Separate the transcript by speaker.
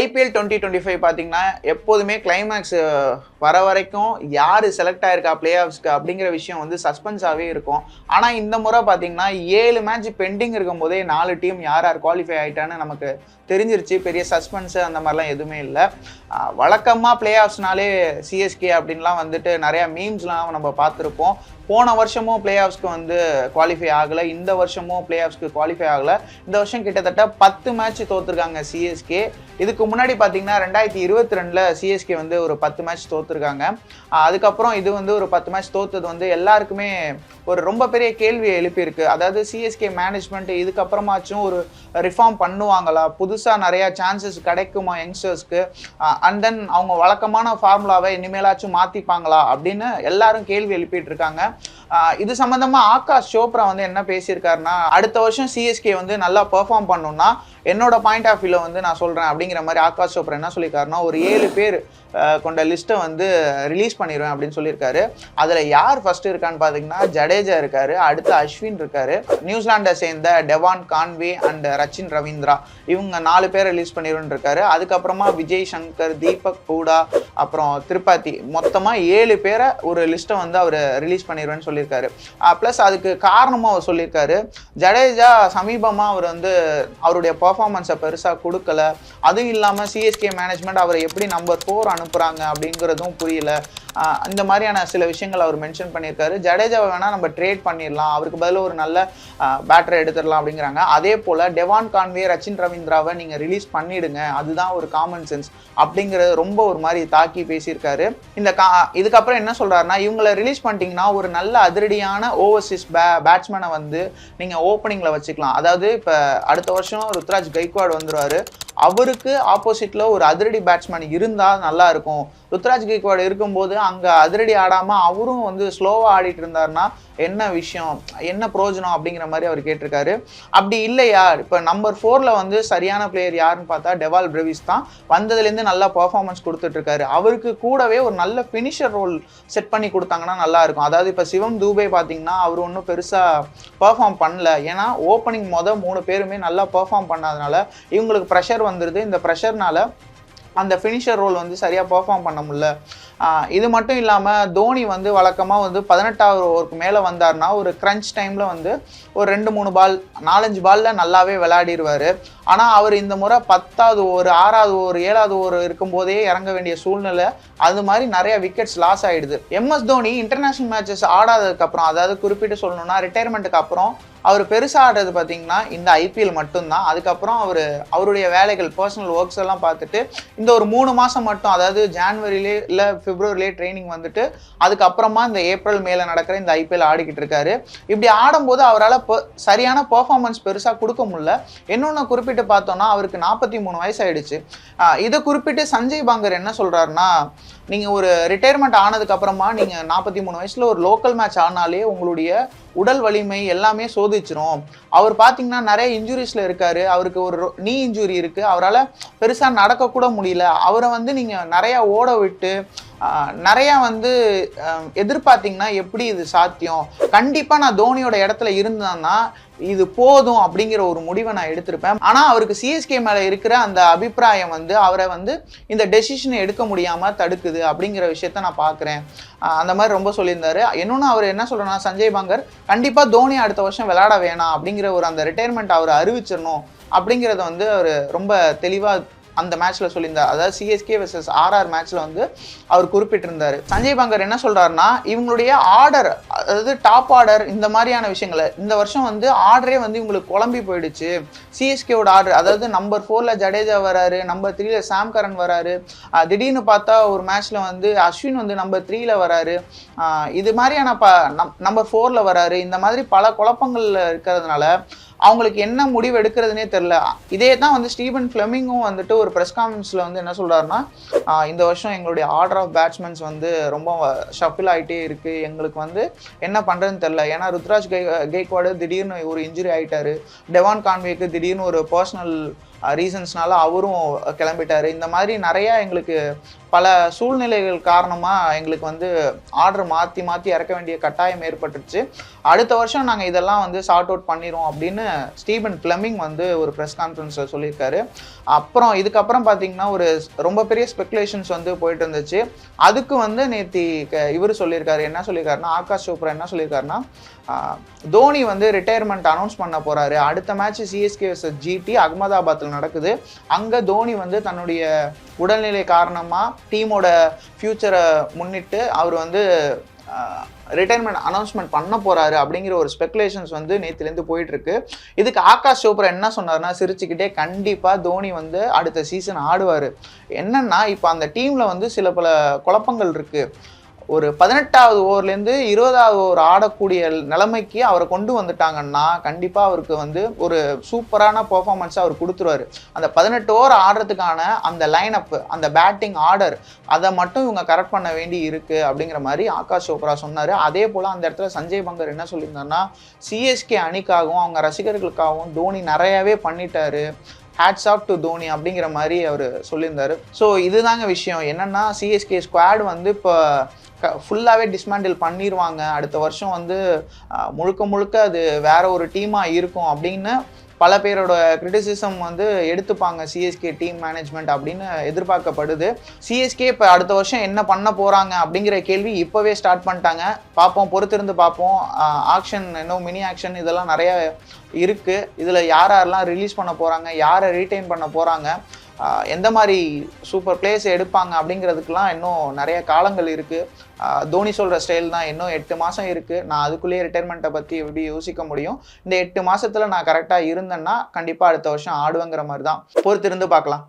Speaker 1: IPL twenty twenty five பார்த்தீங்கன்னா எப்போதுமே climax வர வரைக்கும் யார் செலக்ட் ஆயிருக்கா பிளே ஆஃப்ஸ்க்கு அப்படிங்கிற விஷயம் வந்து சஸ்பென்ஸாகவே இருக்கும். ஆனால் இந்த முறை பார்த்தீங்கன்னா ஏழு மேட்ச் பெண்டிங் இருக்கும்போதே நாலு டீம் யார் யார் குவாலிஃபை ஆகிட்டான்னு நமக்கு தெரிஞ்சிருச்சு. பெரிய சஸ்பென்ஸு அந்த மாதிரிலாம் எதுவுமே இல்லை. வழக்கமாக பிளே ஆஃப்ஸ்னாலே சிஎஸ்கே அப்படின்லாம் வந்துட்டு நிறையா மீம்ஸ்லாம் நம்ம பார்த்துருப்போம். போன வருஷமும் பிளே ஆஃப்ஸ்க்கு வந்து குவாலிஃபை ஆகலை. இந்த வருஷமும் பிளே ஆஃப்ஸ்க்கு குவாலிஃபை ஆகலை. இந்த வருஷம் கிட்டத்தட்ட பத்து மேட்ச் தோற்றுருக்காங்க சிஎஸ்கே இதுக்கு முன்னாடி பார்த்தீங்கன்னா ரெண்டாயிரத்தி இருபத்தி ரெண்டில் சிஎஸ்கே வந்து ஒரு பத்து மேட்ச் தோற்றுருக்காங்க அதுக்கப்புறம் இது வந்து ஒரு பத்து மேட்ச் தோற்றது வந்து எல்லாருக்குமே ஒரு ரொம்ப பெரிய கேள்வியை எழுப்பியிருக்கு. அதாவது சிஎஸ்கே மேனேஜ்மெண்ட் இதுக்கப்புறமாச்சும் ஒரு ரிஃபார்ம் பண்ணுவாங்களா? புதுசாக நிறையா சான்சஸ் கிடைக்குமா யங்ஸ்டர்ஸ்க்கு அண்ட் தென் அவங்க வழக்கமான ஃபார்முலாவை இனிமேலாச்சும் மாற்றிப்பாங்களா அப்படின்னு எல்லாரும் கேள்வி எழுப்பிட்டு இருக்காங்க. இது சம்பந்தமா ஆகாஷ் சோப்ரா வந்து என்ன பேசியிருக்காருன்னா அடுத்த வருஷம் சிஎஸ்கே வந்து நல்லா பெர்ஃபார்ம் பண்ணணும்னா என்னோட பாயிண்ட் ஆஃப் வியூல வந்து நான் சொல்றேன் அப்படிங்கிற மாதிரி ஆகாஷ் சோப்ரா என்ன சொல்லியிருக்காருன்னா ஒரு ஏழு பேர் கொண்ட லிஸ்ட்டை வந்து ரிலீஸ் பண்ணிடுவேன் அப்படின்னு சொல்லியிருக்காரு. அதில் யார் ஃபர்ஸ்ட் இருக்கான்னு பார்த்தீங்கன்னா ஜடேஜா இருக்காரு அடுத்து அஸ்வின் இருக்காரு நியூசிலாண்டை சேர்ந்த Devon Conway and Rachin Ravindra. இவங்க நாலு பேர் ரிலீஸ் பண்ணிடுவேன் இருக்காரு. அதுக்கப்புறமா விஜய் சங்கர் தீபக் கூடா அப்புறம் திருப்பாத்தி மொத்தமாக ஏழு பேரை ஒரு லிஸ்ட்டை வந்து அவர் ரிலீஸ் பண்ணிடுவேன்னு சொல்லியிருக்காரு. ப்ளஸ் அதுக்கு காரணமும் அவர் சொல்லியிருக்காரு. ஜடேஜா சமீபமாக அவர் வந்து அவருடைய பர்ஃபார்மன்ஸை பெருசாக கொடுக்கல. அதுவும் இல்லாமல் சிஎஸ்கே மேனேஜ்மெண்ட் அவரை எப்படி நம்பர் ஃபோர் அனுப்புகிறாங்க அப்படிங்கிறதும் புரியல. அந்த இந்த மாதிரியான சில விஷயங்கள் அவர் மென்ஷன் பண்ணியிருக்காரு. ஜடேஜாவை வேணால் நம்ம ட்ரேட் பண்ணிடலாம். அவருக்கு பதில் ஒரு நல்ல பேட்டரை எடுத்துடலாம் அப்படிங்கிறாங்க. அதே போல் டெவான் கான்வே ரச்சின் ரவீந்திராவை நீங்கள் ரிலீஸ் பண்ணிடுங்க. அதுதான் ஒரு காமன் சென்ஸ் அப்படிங்கிறது ரொம்ப ஒரு மாதிரி தாக்கி பேசியிருக்காரு. இந்த கா இதுக்கப்புறம் என்ன சொல்கிறாருன்னா இவங்களை ரிலீஸ் பண்ணிட்டீங்கன்னா ஒரு நல்ல அதிரடியான ஓவர்சீஸ் பே பேட்ஸ்மேனை வந்து நீங்கள் ஓப்பனிங்கில் வச்சுக்கலாம். அதாவது இப்போ அடுத்த வருஷம் ருத்ராஜ் கைக்வாட் வந்துடுவார் அவருக்கு ஆப்போசிட்டில் ஒரு அதிரடி பேட்ஸ்மேன் இருந்தால் நல்லா இருக்கும். ருத்ராஜ் கேக்வாட் இருக்கும்போது அங்கே அதிரடி ஆடாமல் அவரும் வந்து ஸ்லோவாக ஆடிட்டு இருந்தாருன்னா என்ன விஷயம்? என்ன பிரயோஜனம் அப்படிங்கிற மாதிரி அவர் கேட்டிருக்காரு. அப்படி இல்லையா? இப்போ நம்பர் ஃபோரில் வந்து சரியான பிளேயர் யாருன்னு பார்த்தா டெவால் பிரவிஸ் தான். வந்ததுலேருந்து நல்லா பர்ஃபார்மன்ஸ் கொடுத்துட்ருக்காரு. அவருக்கு கூடவே ஒரு நல்ல ஃபினிஷர் ரோல் செட் பண்ணி கொடுத்தாங்கன்னா நல்லாயிருக்கும் அதாவது இப்போ சிவம் தூபே பார்த்தீங்கன்னா அவர் ஒன்றும் பெருசாக பர்ஃபார்ம் பண்ணல. ஏன்னா ஓப்பனிங் மொதல் மூணு பேருமே நல்லா பர்ஃபார்ம் பண்ணாதனால இவங்களுக்கு ப்ரெஷர் வந்துடுது இந்த ப்ரெஷர்னால அந்த ஃபினிஷர் ரோல் வந்து சரியாக பெர்ஃபார்ம் பண்ண முடியல. இது மட்டும் இல்லாமல் தோனி வந்து வழக்கமாக வந்து பதினெட்டாவது ஓவருக்கு மேலே வந்தார்னா ஒரு க்ரன்ச் டைமில் வந்து ஒரு ரெண்டு மூணு பால் நாலஞ்சு பாலில் நல்லாவே விளையாடிடுவார் ஆனால் அவர் இந்த முறை பத்தாவது ஓவர் ஆறாவது ஓவர் ஏழாவது ஓவர் இருக்கும்போதே இறங்க வேண்டிய சூழ்நிலை அது மாதிரி நிறைய விக்கெட்ஸ் லாஸ் ஆகிடுது M S Dhoni international matches ஆடாததுக்கப்புறம் அதாவது குறிப்பிட்டு சொல்லணும்னா ரிட்டையர்மெண்ட்டுக்கு அப்புறம் அவர் பெருசாக ஆடுறது பார்த்தீங்கன்னா இந்த ஐபிஎல் மட்டும்தான். அதுக்கப்புறம் அவர் அவருடைய வேலைகள் பர்சனல் ஒர்க்ஸ் எல்லாம் பார்த்துட்டு இந்த ஒரு மூணு மாதம் மட்டும் அதாவது ஜான்வரிலே இல்லை பிப்ரவரிலே ட்ரைனிங் வந்துட்டு அதுக்கப்புறமா இந்த ஏப்ரல் மேலே நடக்கிற இந்த ஐபிஎல் ஆடிக்கிட்டு இருக்காரு. இப்படி ஆடும்போது அவரால் சரியான பெர்ஃபார்மன்ஸ் பெருசாக கொடுக்க முடியல. இன்னொன்று குறிப்பிட்டு பார்த்தோம்னா அவருக்கு நாற்பத்தி மூணு வயசு ஆயிடுச்சு இதை குறிப்பிட்டு சஞ்சய் பாங்கர் என்ன சொல்கிறாருன்னா நீங்கள் ஒரு ரிட்டையர்மெண்ட் ஆனதுக்கு அப்புறமா நீங்கள் நாற்பத்தி மூணு வயசில் ஒரு லோக்கல் மேட்ச் ஆனாலே உங்களுடைய உடல் வலிமை எல்லாமே சோதிச்சிரும். அவர் பார்த்தீங்கன்னா நிறைய இன்ஜுரிஸில் இருக்காரு. அவருக்கு ஒரு நீ இன்ஜுரி இருக்குது அவரால் பெருசாக நடக்கக்கூட முடியல. அவரை வந்து நீங்கள் நிறையா ஓட விட்டு நிறையா வந்து எதிர்பார்த்தீங்கன்னா எப்படி இது சாத்தியம்? கண்டிப்பாக நான் தோனியோட இடத்துல இருந்தேன்னா இது போதும் அப்படிங்கிற ஒரு முடிவை நான் எடுத்திருப்பேன். ஆனால் அவருக்கு சிஎஸ்கே மேலே இருக்கிற அந்த அபிப்பிராயம் வந்து அவரை வந்து இந்த டெசிஷனை எடுக்க முடியாமல் தடுக்குது அப்படிங்கிற விஷயத்த நான் பார்க்குறேன் அந்த மாதிரி ரொம்ப சொல்லியிருந்தாரு. இன்னொன்று அவர் என்ன சொல்கிறேன்னா சஞ்சய் பாங்கர் கண்டிப்பாக தோனி அடுத்த வருஷம் விளையாட வேணாம் அப்படிங்கிற ஒரு அந்த ரிட்டையர்மெண்ட் அவர் அறிவிச்சிடணும் அப்படிங்கிறத வந்து அவர் ரொம்ப தெளிவாக அந்த மேட்ச்ல சொல்லியிருந்தார் அதாவது சிஎஸ்கே வர்சஸ் ஆர்ஆர் மேட்ச்ல வந்து அவர் குறிப்பிட்டிருந்தாரு. சஞ்சய் பங்கர் என்ன சொல்றாருன்னா இவங்களுடைய ஆர்டர் அதாவது டாப் ஆர்டர் இந்த மாதிரியான விஷயங்களை இந்த வருஷம் வந்து ஆர்டரே வந்து இவங்களுக்கு குழம்பி போயிடுச்சு. சிஎஸ்கேவோட ஆர்டர் அதாவது நம்பர் ஃபோர்ல ஜடேஜா வராரு நம்பர் த்ரீல சாம் கரன் வராரு திடீர்னு பார்த்தா ஒரு மேட்ச்ல வந்து அஸ்வின் வந்து நம்பர் த்ரீல வராரு இது மாதிரியான ப நம்பர் ஃபோர்ல வராரு இந்த மாதிரி பல குழப்பங்கள்ல இருக்கிறதுனால அவங்களுக்கு என்ன முடிவு எடுக்கிறதுனே தெரில இதே தான் வந்து ஸ்டீவன் ஃப்ளெமிங்கும் வந்துட்டு ஒரு ப்ரெஸ் கான்ஃபரன்ஸில் வந்து என்ன சொல்கிறாருன்னா இந்த வருஷம் எங்களுடைய ஆர்டர் ஆஃப் பேட்ஸ்மென்ஸ் வந்து ரொம்ப ஷஃபில் ஆகிட்டே இருக்குது எங்களுக்கு வந்து என்ன பண்ணுறதுன்னு தெரில ஏன்னா ருத்ராஜ் கை கெய்க்வாடு திடீர்னு ஒரு இன்ஜுரி ஆகிட்டாரு டெவான் கான்வேக்கு திடீர்னு ஒரு பர்சனல் ரீசன்ஸ்னால அவரும் கிளம்பிட்டாரு. இந்த மாதிரி நிறைய எங்களுக்கு பல சூழ்நிலைகள் காரணமாக எங்களுக்கு வந்து ஆர்டர் மாற்றி மாற்றி இறக்க வேண்டிய கட்டாயம் ஏற்பட்டுருச்சு அடுத்த வருஷம் நாங்கள் இதெல்லாம் வந்து சார்ட் அவுட் பண்ணிடுவோம் அப்படின்னு ஸ்டீபன் பிளமிங் வந்து ஒரு ப்ரெஸ் கான்ஃபரன்ஸில் சொல்லியிருக்காரு. அப்புறம் இதுக்கப்புறம் பார்த்தீங்கன்னா ஒரு ரொம்ப பெரிய ஸ்பெகுலேஷன்ஸ் வந்து போயிட்டு இருந்துச்சு அதுக்கு வந்து நேத்தி இவர் சொல்லியிருக்காரு. என்ன சொல்லியிருக்காருன்னா ஆகாஷ் சோப்ரா என்ன சொல்லியிருக்காருன்னா தோனி வந்து ரிட்டையர்மெண்ட் அனௌன்ஸ் பண்ண போகிறாரு அடுத்த மேட்ச் சிஎஸ்கே ஜிடி அகமதாபாத்தில் நடக்குது. அங்கே தோனி வந்து தன்னுடைய உடல்நிலை காரணமாக டீமோட ஃப்யூச்சரை முன்னிட்டு அவர் வந்து ரிட்டைர்மெண்ட் அனௌன்ஸ்மெண்ட் பண்ண போறாரு அப்படிங்கிற ஒரு ஸ்பெகுலேஷன்ஸ் வந்து நேத்துலேருந்து போயிட்டு இருக்கு இதுக்கு ஆகாஷ் சோப்ரா என்ன சொன்னார்னா சிரிச்சுக்கிட்டே கண்டிப்பா தோனி வந்து அடுத்த சீசன் ஆடுவார். என்னன்னா இப்போ அந்த டீம்ல வந்து சில பல குழப்பங்கள் இருக்கு. ஒரு பதினெட்டாவது ஓவர்லேருந்து இருபதாவது ஓவர் ஆடக்கூடிய நிலைமைக்கு அவரை கொண்டு வந்துட்டாங்கன்னா கண்டிப்பாக அவருக்கு வந்து ஒரு சூப்பரான பெர்ஃபார்மன்ஸை அவர் கொடுத்துருவாரு. அந்த பதினெட்டு ஓவர் ஆடுறதுக்கான அந்த லைன் அப் அந்த பேட்டிங் ஆர்டர் அதை மட்டும் இவங்க கரெக்ட் பண்ண வேண்டி இருக்கு அப்படிங்கிற மாதிரி ஆகாஷ் சோப்ரா சொன்னார். அதே போல் அந்த இடத்துல சஞ்சய் பங்கர் என்ன சொல்லியிருந்தாருன்னா சிஎஸ்கே அணிக்காகவும் அவங்க ரசிகர்களுக்காகவும் தோனி நிறையாவே பண்ணிட்டாரு. ஹேட்ஸ் ஆஃப் டு தோனி அப்படிங்கிற மாதிரி அவர் சொல்லியிருந்தாரு. ஸோ இதுதாங்க விஷயம். என்னென்னா சிஎஸ்கே ஸ்குவாட் வந்து இப்போ ஃபுல்லாகவே டிஸ்மேண்டில் பண்ணிடுவாங்க அடுத்த வருஷம் வந்து முழுக்க முழுக்க அது வேற ஒரு டீமாக இருக்கும் அப்படின்னு பல பேரோட கிரிட்டிசிசம் வந்து எடுத்துப்பாங்க. சிஎஸ்கே டீம் மேனேஜ்மெண்ட் அப்படின்னு எதிர்பார்க்கப்படுது. சிஎஸ்கே இப்போ அடுத்த வருஷம் என்ன பண்ண போகிறாங்க அப்படிங்கிற கேள்வி இப்போவே ஸ்டார்ட் பண்ணிட்டாங்க. பார்ப்போம் பொறுத்திருந்து பார்ப்போம். ஆக்ஷன் இன்னும் மினி ஆக்ஷன் இதெல்லாம் நிறைய இருக்குது இதில் யார் யாரெல்லாம் ரிலீஸ் பண்ண போகிறாங்க யாரை ரீட்டைன் பண்ண போகிறாங்க எந்த மாதிரி சூப்பர் பிளேஸ் எடுப்பாங்க அப்படிங்கிறதுக்கெலாம் இன்னும் நிறைய காலங்கள் இருக்குது தோனி சொல்கிற ஸ்டைல் தான் இன்னும் எட்டு மாதம் இருக்குது நான் அதுக்குள்ளேயே ரிட்டைர்மெண்ட்டை பற்றி எப்படி யோசிக்க முடியும்? இந்த எட்டு மாதத்தில் நான் கரெக்டாக இருந்தேன்னா கண்டிப்பாக அடுத்த வருஷம் ஆடுவேங்கிற மாதிரி தான் பொறுத்திருந்து பார்க்கலாம்.